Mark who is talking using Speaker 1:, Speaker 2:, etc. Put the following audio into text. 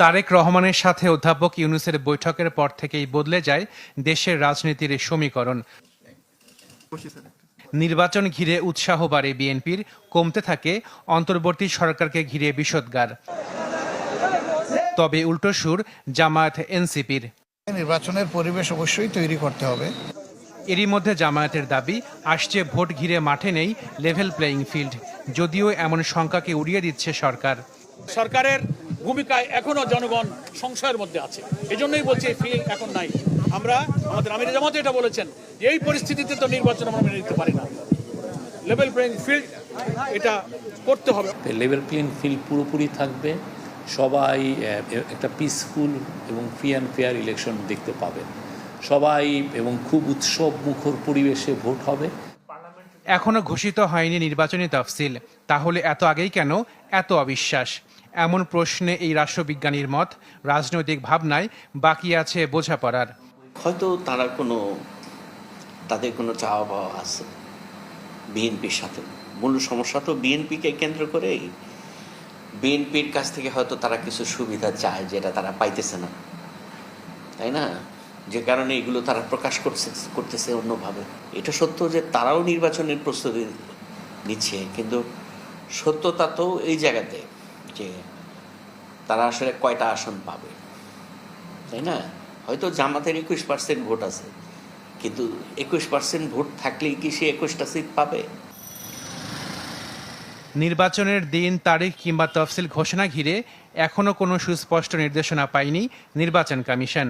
Speaker 1: তারেক রহমানের সাথে অধ্যাপক ইউনুসের বৈঠকের পর থেকেই বদলে যায় দেশের রাজনীতির সমীকরণ। নির্বাচন ঘিরে উৎসাহ বাড়ে বিএনপির কমতে থাকে অন্তর্বর্তী সরকারকে ঘিরে বিষোদ্গার। তবে উল্টো সুর জামায়াত এনসিপির।
Speaker 2: নির্বাচনের পরিবেশ অবশ্যই তৈরি করতে হবে।
Speaker 1: এরই মধ্যে জামায়াতের দাবি আসছে ভোট ঘিরে মাঠে নেই লেভেল প্লেয়িং ফিল্ড যদিও এমন শঙ্কাকে উড়িয়ে দিচ্ছে সরকার।
Speaker 3: সরকারের ভূমিকায় এখনও জনগণ সংশয়ের মধ্যে আছে। এই জন্যই বলছি, এই ফিলিং এখন নাই। আমরা, আমাদের আমির জামাতে এটা বলেছেন যে এই পরিস্থিতিতে তো নির্বাচন আমরা মেনে নিতে পারি না। লেভেল প্লেইং ফিল্ড এটা করতে হবে।
Speaker 4: লেভেল প্লেইং ফিল্ড পুরোপুরি থাকবে। সবাই একটা পিসফুল এবং ফ্রি অ্যান্ড ফেয়ার ইলেকশন দেখতে পাবেন সবাই এবং খুব উৎসব মুখর পরিবেশে ভোট হবে।
Speaker 1: এখনও ঘোষিত হয়নি নির্বাচনী তফসিল। তাহলে এত আগেই কেন? এত অবিশ্বাস। এমন প্রশ্নে এই রাষ্ট্রবিজ্ঞানীর মত, রাজনৈতিক ভাবনায় বাকি আছে বোঝাপড়ার।
Speaker 5: হয়তো তারা কোনো, তাদের কোনো চাওয়া পাওয়া আছে বিএনপির সাথে। মূল সমস্যা তো বিএনপিকে কেন্দ্র করেই। বিএনপির কাছ থেকে হয়তো তারা কিছু সুবিধা চায় যেটা তারা পাইতেছে না। তাই না? যে কারণে এগুলো তারা প্রকাশ করছে, করতেছে অন্যভাবে। এটা সত্য যে তারাও নির্বাচনের প্রস্তুতি নিচ্ছে, কিন্তু সত্যতা তো এই জায়গাতে যে তারা আসলে কয়টা আসন পাবে, তাই না? হয়তো জামাতের একুশ পার্সেন্ট ভোট আছে, কিন্তু একুশ পার্সেন্ট ভোট থাকলেই কি সে একুশটা সিট পাবে?
Speaker 1: নির্বাচনের দিন, তারিখ কিংবা তফসিল ঘোষণা ঘিরে এখনও কোনো সুস্পষ্ট নির্দেশনা পায়নি নির্বাচন কমিশন।